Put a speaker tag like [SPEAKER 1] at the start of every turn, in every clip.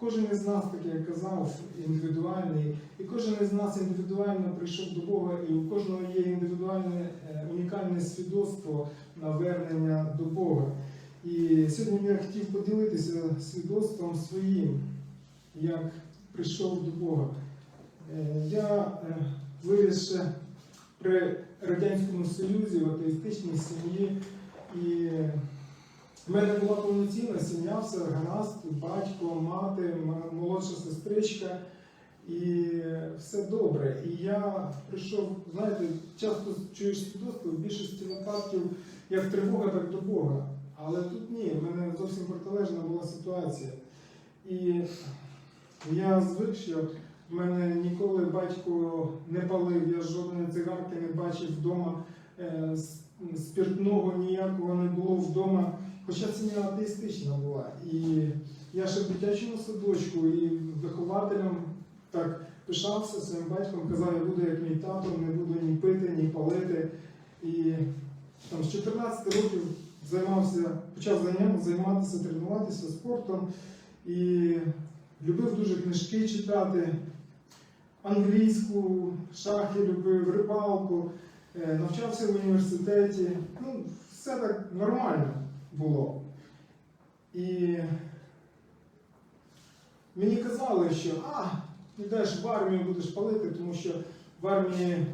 [SPEAKER 1] Кожен із нас, так як я казав, індивідуальний, і кожен із нас індивідуально прийшов до Бога, і у кожного є індивідуальне е, унікальне свідоцтво навернення до Бога. І сьогодні я хотів поділитися свідоцтвом своїм, як прийшов до Бога. Е, Я е, виріс при Радянському Союзі в атеїстичній сім'ї, і в мене була повноцінна сім'я, все гаразд, батько, мати, молодша сестричка, і все добре. І я прийшов, знаєте, часто чуєш свідоцтво, в більшості випадків як тривога, так до Бога. Але тут ні, в мене зовсім протилежна була ситуація. І я звик, що в мене ніколи батько не палив, я жодної цигарки не бачив вдома, е, спиртного ніякого не було вдома. Хоча сім'я атеїстична була. І я ще в дитячому садочку і вихователем так пишався своїм батьком, казав, я буду як мій тато, не буду ні пити, ні палити. І там з 14 років займався, почав займатися, тренуватися спортом і любив дуже книжки читати, англійську, шахи любив, рибалку, е, навчався в університеті. Ну, все так нормально було. І мені казали, що а, йдеш в армію, будеш палити, тому що в армії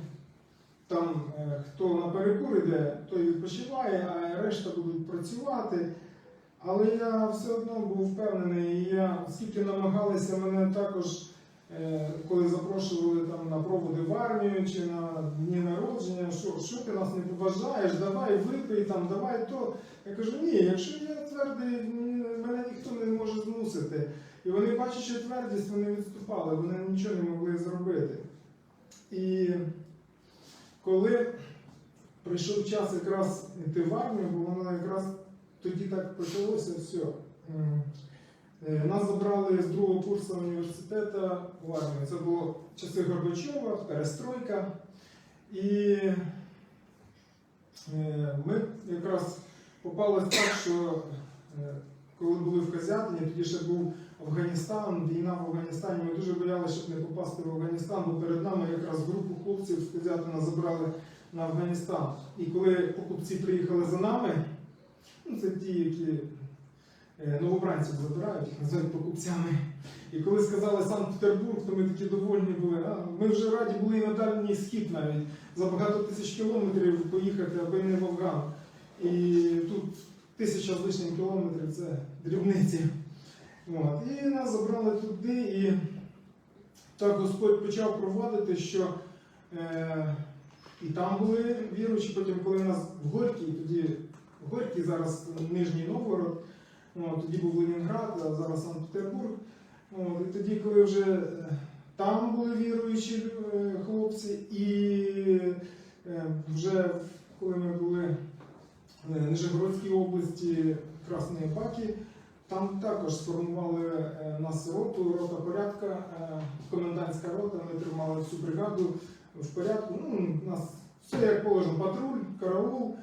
[SPEAKER 1] там е, хто на перекур йде, той відпочиває, а решта будуть працювати. Але я все одно був впевнений, і я, оскільки намагалися мене також, коли запрошували там на проводи в армію чи на дні народження, що, що ти нас не поважаєш, давай випий там, давай то. Я кажу, ні, якщо я твердий, мене ніхто не може змусити. І вони бачачи твердість, вони відступали, вони нічого не могли зробити. І коли прийшов час якраз йти в армію, бо воно якраз тоді так почалося все. Е, Нас забрали з другого курсу університету в армію. Це було часи Горбачова, перестройка. І е, ми якраз попалось так, що е, коли були в Казятині, тоді ще був Афганістан, війна в Афганістані. Ми дуже боялися, щоб не попасти в Афганістан, бо перед нами якраз групу хлопців з Казятина забрали на Афганістан. І коли покупці приїхали за нами, ну це ті, які новобранців забирають, їх називають покупцями. І коли сказали Санкт-Петербург, то ми такі довольні були. А, ми вже раді були і на дальній схід навіть за багато тисяч кілометрів поїхати, аби не в Афган. І тут тисяча з лишнім кілометрів це дрібниці. От. І нас забрали туди, і так Господь почав проводити, що е, і там були віруючі, потім, коли нас в Горькій, тоді Горький, зараз Нижній Новгород, тоді був Ленінград, а зараз Санкт-Петербург. От, і тоді, коли вже е, там були віруючі е, хлопці, і е, вже коли ми були в Нижегородській області Красної Баки, там також сформували нас роту, рота порядка, комендантська рота, ми тримали всю бригаду в порядку. Ну, у нас все як положено, патруль, караул,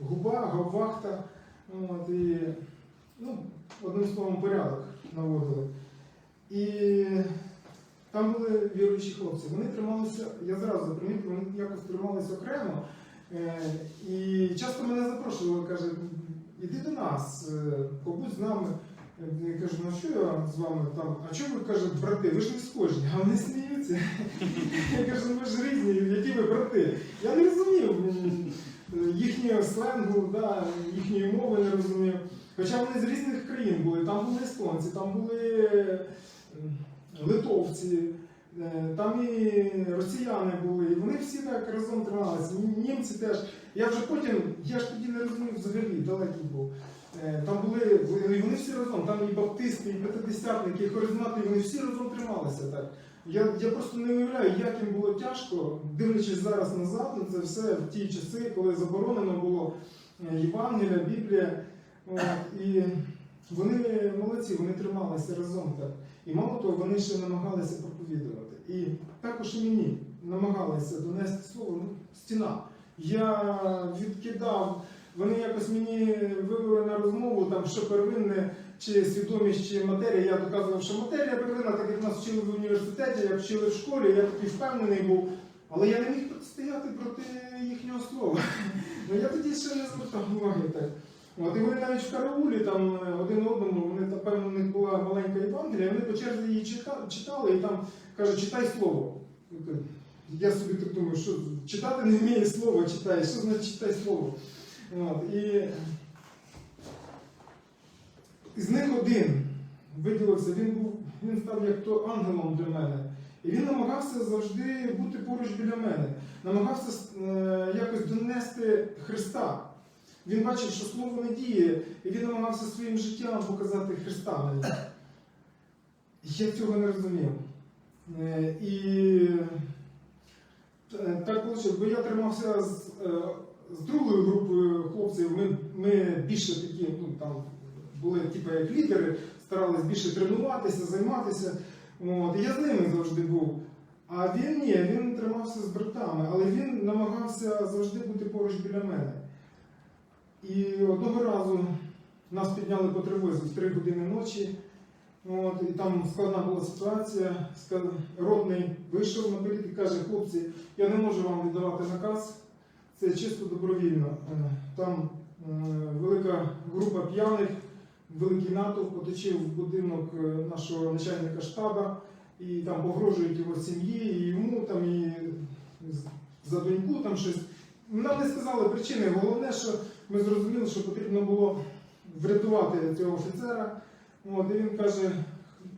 [SPEAKER 1] губа, гаввахта. От, і, ну, одним словом, порядок наводили. І там були віруючі хлопці. Вони трималися, я зразу примітив, вони якось трималися окремо. Е, і часто мене запрошували, каже, іди до нас, е, побудь з нами. Я кажу, ну що я з вами там? А чому ви каже, брати? Ви ж не схожі, а вони сміються. Я кажу, ну ви ж різні, які ви брати? Я не розумів їхнього сленгу, да, їхньої мови не розумів. Хоча вони з різних країн були, там були естонці, там були литовці, е, там і росіяни були, і вони всі так разом трималися. Німці теж. Я вже потім, я ж тоді не розумів взагалі, далекий був. Е, Там були, і вони всі разом, там і баптисти, і п'ятидесятники, і харизмати, і вони всі разом трималися так. Я, я просто не уявляю, як їм було тяжко, дивлячись зараз назад на це все в ті часи, коли заборонено було е, Євангелія, Біблія. І вони молодці, вони трималися разом так. І мало того, вони ще намагалися проповідувати. І також і мені намагалися донести слово ну, стіна. Я відкидав, вони якось мені вивели на розмову, там, що первинне чи свідомість, чи матерія. Я доказував, що матерія первинна, так як нас вчили в університеті, як вчили в школі, я такий впевнений був. Але я не міг стояти проти їхнього слова. Ну я тоді ще не звертав уваги так. От, і вони навіть в караулі там е, один одному, вони там, певно, у них була маленька Євангелія, вони по черзі її чита- читали і там каже, читай слово. Я собі так думаю, що читати не вміє слово, читає, що значить читай слово. От, і з них один виділився, він був, він став як то ангелом для мене. І він намагався завжди бути поруч біля мене, намагався е, якось донести Христа. Він бачив, що слово не діє, і він намагався своїм життям показати Христа мені. Я цього не розумів. Е, І е, так вийшло, бо я тримався з, з другою групою хлопців. Ми, ми більше такі, ну там були типу, як лідери, старались більше тренуватися, займатися. От, і я з ними завжди був. А він ні, він тримався з братами, але він намагався завжди бути поруч біля мене. І одного разу нас підняли по тривозі в 3 години ночі. От, і там складна була ситуація. Ротний вийшов наперед і каже, хлопці, я не можу вам віддавати наказ, це чисто добровільно. Е, Там е, велика група п'яних, великий натовп оточив будинок е, нашого начальника штаба, і там погрожують його сім'ї, і йому там і за доньку там щось. Нам не сказали причини. Головне, що ми зрозуміли, що потрібно було врятувати цього офіцера. От, і він каже,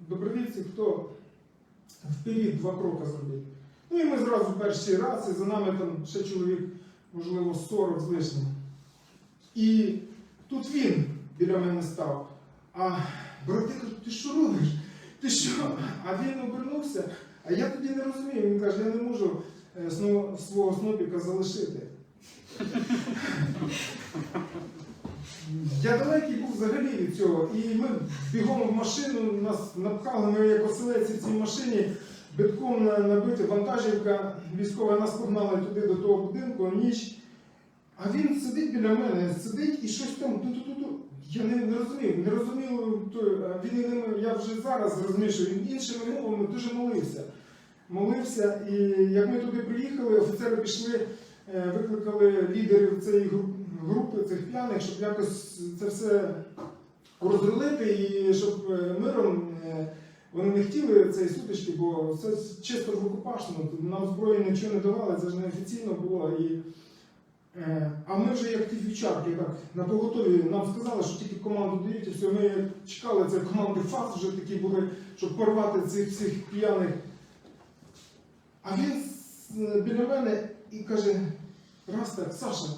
[SPEAKER 1] добровільці, хто вперед два кроки зробив. Ну і ми зразу перший раз, і за нами там ще чоловік, можливо, 40 з лишнім. І тут він біля мене став. А брати ти що робиш? Ти що? А він обернувся, а я тоді не розумію. Він каже, я не можу е, свого снопіка залишити. Я далекий був взагалі від цього. І ми бігом в машину, нас напхали, ми як оселеці в цій машині, битком на- набити вантажівка військова, нас погнали туди до того будинку, ніч. А він сидить біля мене, сидить і щось там. Я не, не розумів, не розумів, той, а він я вже зараз розумію, що він іншими мовами дуже молився. Молився, і як ми туди приїхали, офіцери пішли, е, викликали лідерів цієї групи цих п'яних, щоб якось це все розрулити і щоб е, миром е, вони не хотіли цієї сутички, бо це чисто в рукопашному. Нам зброї нічого не давали, це ж не офіційно було. І, е, а ми вже як ті дівчатки, так, на поготові нам сказали, що тільки команду дають, і все, ми чекали цієї команди фаз вже такі були, щоб порвати цих всіх п'яних. А він е, біля мене і каже, раз так, Саша,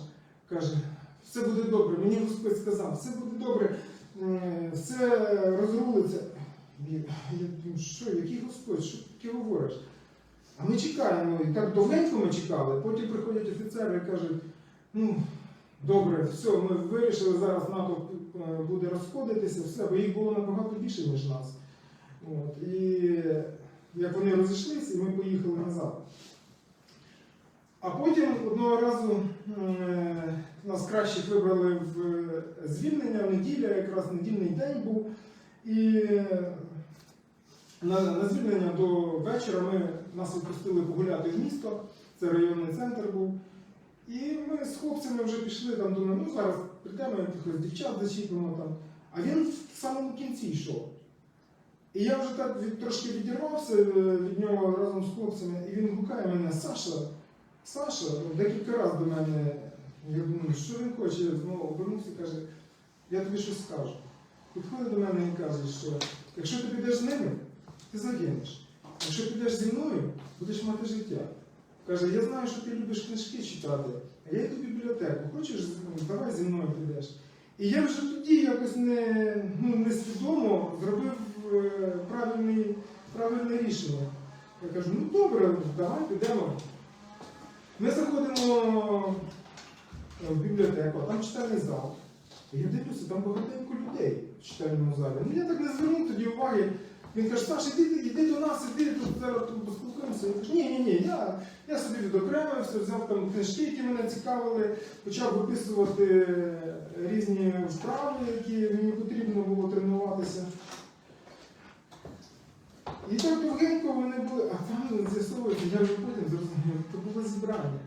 [SPEAKER 1] каже, все буде добре, мені Господь сказав, все буде добре, все розрулиться. Я думаю, що, який Господь, що таке говориш? А ми чекаємо, і так довгенько ми чекали, потім приходять офіцери і кажуть, ну, добре, все, ми вирішили, зараз НАТО е, буде розходитися, все, бо їх було набагато більше, ніж нас. От, і як вони розійшлися, і ми поїхали назад. А потім одного разу е, нас кращих вибрали в е, звільнення, неділя, якраз недільний день був. І на, на звільнення до вечора ми нас відпустили погуляти в місто, це районний центр був. І ми з хлопцями вже пішли там, думаю, ну зараз прийдемо якихось дівчат зачіпимо там. А він в самому кінці йшов. І я вже так від, трошки відірвався е, від нього разом з хлопцями, і він гукає мене, Саша, Саша, ну, декілька разів до мене. Я думаю, що він хоче? Я знову обернувся і каже, я тобі щось скажу. Підходить до мене і каже, що якщо ти підеш з ними, ти загинеш. Якщо підеш зі мною, будеш мати життя. Каже, я знаю, що ти любиш книжки читати, а я йду в бібліотеку. Хочеш, давай зі мною підеш. І я вже тоді якось не, ну, несвідомо зробив е, правильний, правильне рішення. Я кажу, ну добре, давай підемо. Ми заходимо е, в бібліотеку, а там читальний зал. І я дивлюся, там багатенько людей в читальному залі. Ну я так не звернув тоді уваги. Він каже, Саш, іди, іди до нас, іди тут зараз поспілкуємося. Я кажу, ні, ні, ні, я, я собі відокремився, взяв там книжки, які мене цікавили, почав виписувати різні вправи, які мені потрібно було тренуватися. І так довгенько вони були, а там з'ясовується, я вже потім зрозумів, то було зібрання.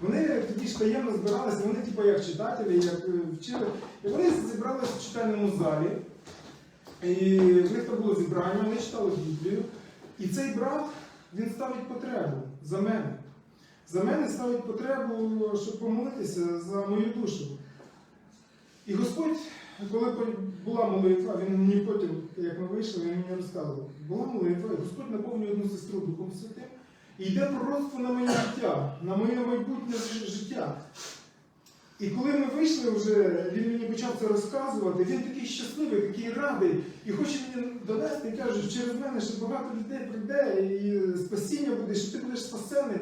[SPEAKER 1] Вони тоді ж таємно збиралися, вони типу як читателі, як е, вчили. І вони зібралися в читальному залі. І в них там було зібрання, вони читали Біблію. І цей брат, він ставить потребу за мене. За мене ставить потребу, щоб помолитися за мою душу. І Господь, коли була молитва, він мені потім, як ми вийшли, він мені розказував, була молитва, і Господь наповнює одну сестру Духом Святим. І йде пророцтво на моє життя, на моє майбутнє життя. І коли ми вийшли вже, він мені почав це розказувати, він такий щасливий, такий радий, і хоче мені донести, і каже, через мене ще багато людей прийде, і спасіння буде, що ти будеш спасений.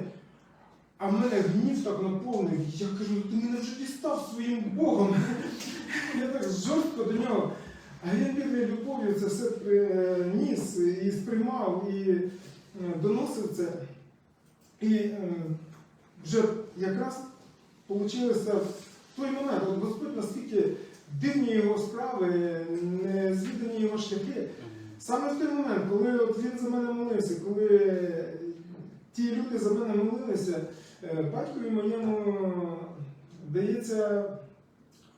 [SPEAKER 1] А в мене гнів так наповнив. Я кажу, ти мене вже дістав своїм Богом. Я так жорстко до нього. А він вірною любов'ю це все приніс і сприймав, і е, доносив це. І е, вже якраз вийшло в той момент, от Господь наскільки дивні його справи, незвідані його шляхи. Саме в той момент, коли от він за мене молився, коли ті люди за мене молилися, е, батькові моєму дається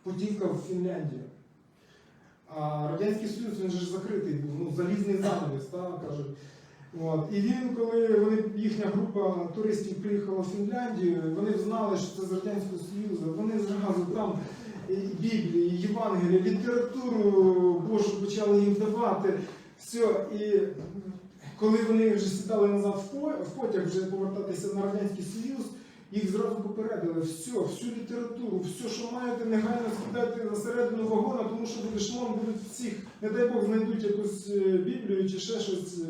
[SPEAKER 1] путівка в Фінляндію. А Радянський Союз він же закритий був, ну, залізний занавіс, кажуть. От. І він, коли вони, їхня група туристів приїхала в Фінляндію, вони знали, що це з Радянського Союзу, вони зразу там Біблії, Євангелія, літературу Божу почали їм давати. Все. І коли вони вже сідали назад в потяг вже повертатися на Радянський Союз, їх зразу попередили, все, всю літературу, все, що маєте, негайно скидайте на середину вагона, тому що буде шлом, будуть всіх, не дай Бог, знайдуть якусь е, Біблію чи ще щось.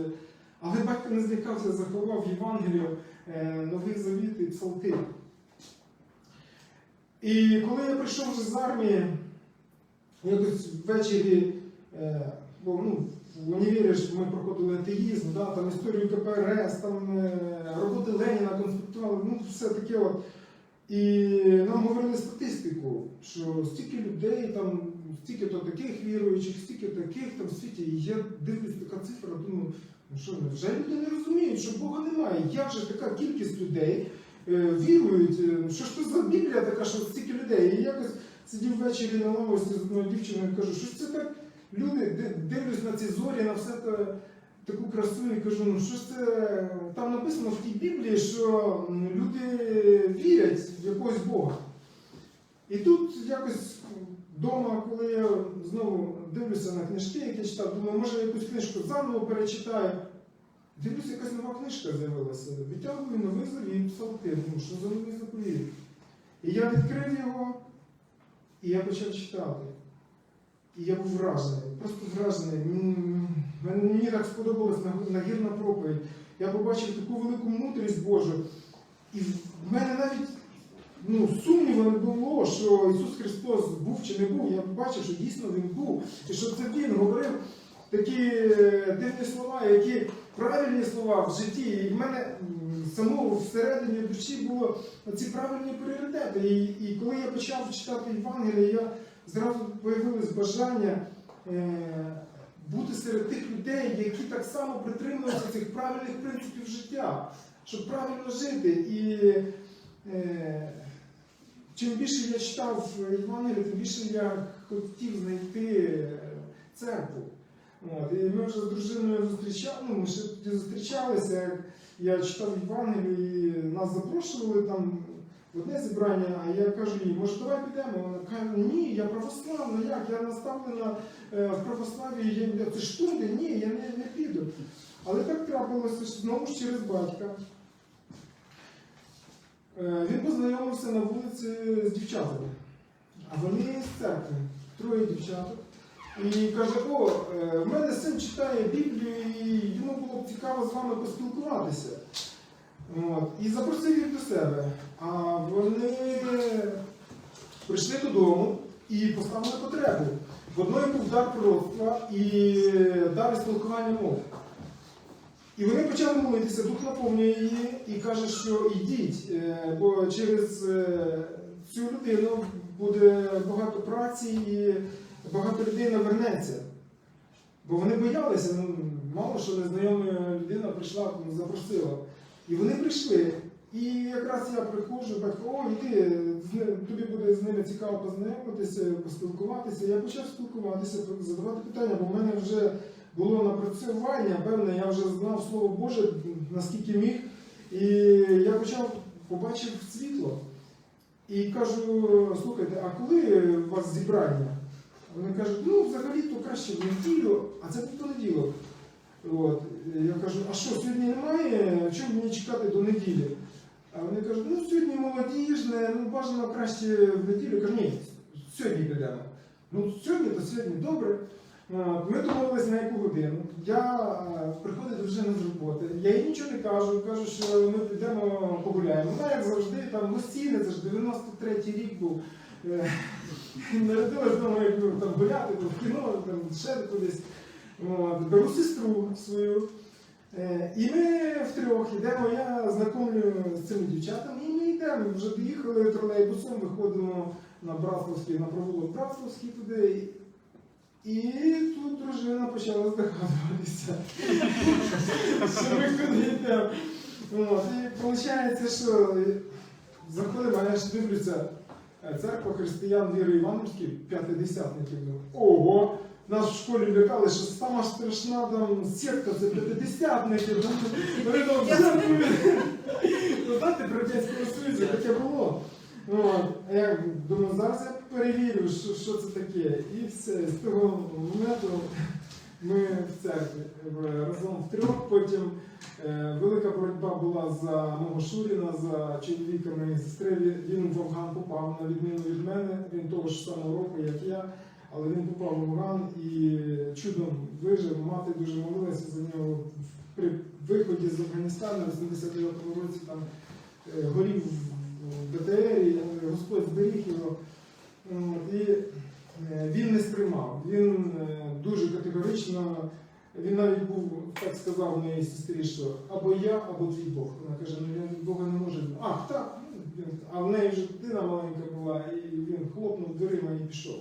[SPEAKER 1] Але батько не злякався, заховав Євангелію, е, Новий Завіт і Псалтир. І коли я прийшов вже з армії, якось ввечері, е, бо ну, в універі ми проходили атеїзм, да, там історію КПРС, там е, роботи Леніна конспектували, ну все таке от. І нам говорили статистику, що стільки людей, там, стільки то таких віруючих, стільки таких там в світі. І я дивлюсь, така цифра, думаю, ну що, вже люди не розуміють, що Бога немає. Як же така кількість людей е, вірують? е, Що ж це за Біблія така, що стільки людей? І якось сидів ввечері на лавості з одною дівчиною і кажу, що ж це так? Люди дивлюсь на ці зорі, на все те, таку красу і кажу, ну що ж це там написано в тій Біблії, що люди вірять в якогось Бога. І тут якось вдома, коли я знову дивлюся на книжки, які читав, думаю, може якусь книжку заново перечитаю. Дивлюся, якась нова книжка з'явилася. Відтягую новий завіт, псалтир. Ну, що за новий заповіт? І я відкрив його, і я почав читати. І я був вражений, просто вражений. Мені так сподобалась наг- нагірна проповідь. Я побачив таку велику мудрість Божу. І в мене навіть ну, сумніву не було, що Ісус Христос був чи не був. Я бачив, що дійсно Він був. І що це Він говорив такі е, дивні слова, які правильні слова в житті. І в мене самого всередині душі було ці правильні пріоритети. І, і коли я почав читати Євангеліє, я зразу появилось бажання е, бути серед тих людей, які так само притримуються цих правильних принципів життя, щоб правильно жити. І е, чим більше я читав Євангеліє, тим більше я хотів знайти е, церкву. От, і ми вже з дружиною зустрічали, ну, ми ще зустрічалися, я читав Євангелію, і нас запрошували там в одне зібрання, а я кажу їй, може давай підемо? Вона каже, ні, я православна, як? Я наставлена е, в православі, я, це ж туди, ні, я не, не піду. Але так трапилося знову ж через батька. Е, Він познайомився на вулиці з дівчатами, а вони з церкви, троє дівчаток. І каже, о, е, в мене син читає Біблію, і йому було б цікаво з вами поспілкуватися. От. І запросив їх до себе. А вони прийшли додому і поставили потребу. В одної був дар пророцтва і дар спілкування мов. І вони почали молитися, Дух наповнює її і каже, що йдіть, е, бо через е, цю людину буде багато праці і багато людей навернеться. Бо вони боялися, ну, мало що незнайома людина прийшла, ну, запросила. І вони прийшли. І якраз я приходжу, батько, о, йди, тобі буде з ними цікаво познайомитися, поспілкуватися. Я почав спілкуватися, задавати питання, бо в мене вже було напрацювання, певне, я вже знав Слово Боже, наскільки міг. І я почав побачив світло. І кажу, слухайте, а коли у вас зібрання? Вони кажуть, ну взагалі то краще в неділю, а це був понеділок. От. Я кажу, а що, сьогодні немає? Чому мені чекати до неділі? А вони кажуть, ну сьогодні молодіжне, ну бажано краще в неділю. Я кажу, ні, сьогодні підемо. Ну сьогодні, то сьогодні добре. От, Ми домовилися на яку годину. Я е, приходить дружина з роботи. Я їй нічого не кажу, кажу, що ми підемо погуляємо. Вона, як завжди, там гостійне, це ж 93-й рік був. Е, Народилась вдома, як ну, там гуляти, то в кіно, там ще кудись. Беру сестру свою. Е, І ми втрьох йдемо, я знайомлю з цими дівчатами, і ми йдемо. Вже доїхали тролейбусом, виходимо на Братславський, на провулок Братславський туди. І тут дружина почала здогадуватися, що ми куди йдемо. І виходить, що заходимо, а я ж дивлюся, е, церква християн Віри Івановської, п'ятидесятників. Ого! Нас в школі лякали, що сама страшна там секта це п'ятидесятники. Ну знаєте, при Радянському Союзі таке було. А я думаю, зараз я перевірю, що, що це таке. І все. З того моменту ми в церкві разом втрьох. Потім е, велика боротьба була за мого Шуріна, за чоловіка моєї сестри. Він- в Афган попав на відміну від мене. Він того ж самого року, як я. Але він попав в Афган і чудом вижив. Мати дуже молилася за нього при виході з Афганістану в 89-му році там е, горів в БТР, і Господь зберіг його. І е, він не сприймав. Він е, дуже категорично, він навіть був, так сказав моїй сестрі, що або я, або твій Бог. Вона каже, ну я Бога не можу. А, так. ну, А в неї вже дитина маленька була, і він хлопнув дверима і пішов.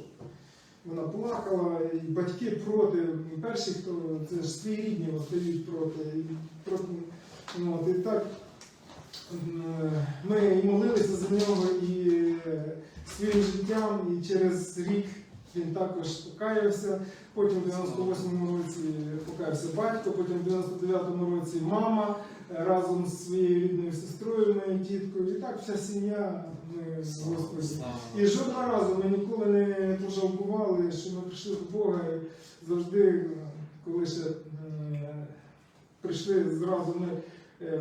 [SPEAKER 1] Вона плакала, і батьки проти. Перші, хто це ж свої рідні стають проти. Проти ну, і так ми і молилися за нього і е, своїм життям, і через рік він також покаявся. Потім в 98-му році покаявся батько, потім в 99-му році мама е, разом з своєю рідною сестрою, моєю тіткою. І так вся сім'я ми з Господі. І жодного разу ми ніколи не пожалкували, що ми прийшли до Бога і завжди, коли ще е, прийшли зразу ми е,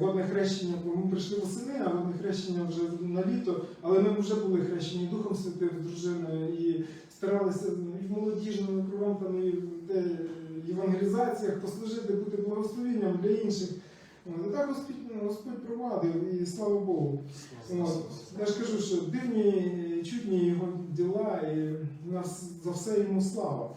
[SPEAKER 1] водне хрещення, бо ми прийшли восени, а водне хрещення вже на літо, але ми вже були хрещені Духом Святим з дружиною і старалися і в молодіжному кругом і в євангелізаціях послужити, бути благословенням для інших. І так Господь, ну, Господь провадив, і слава Богу. От. Я ж кажу, що дивні, чудні його діла, і нас за все йому слава.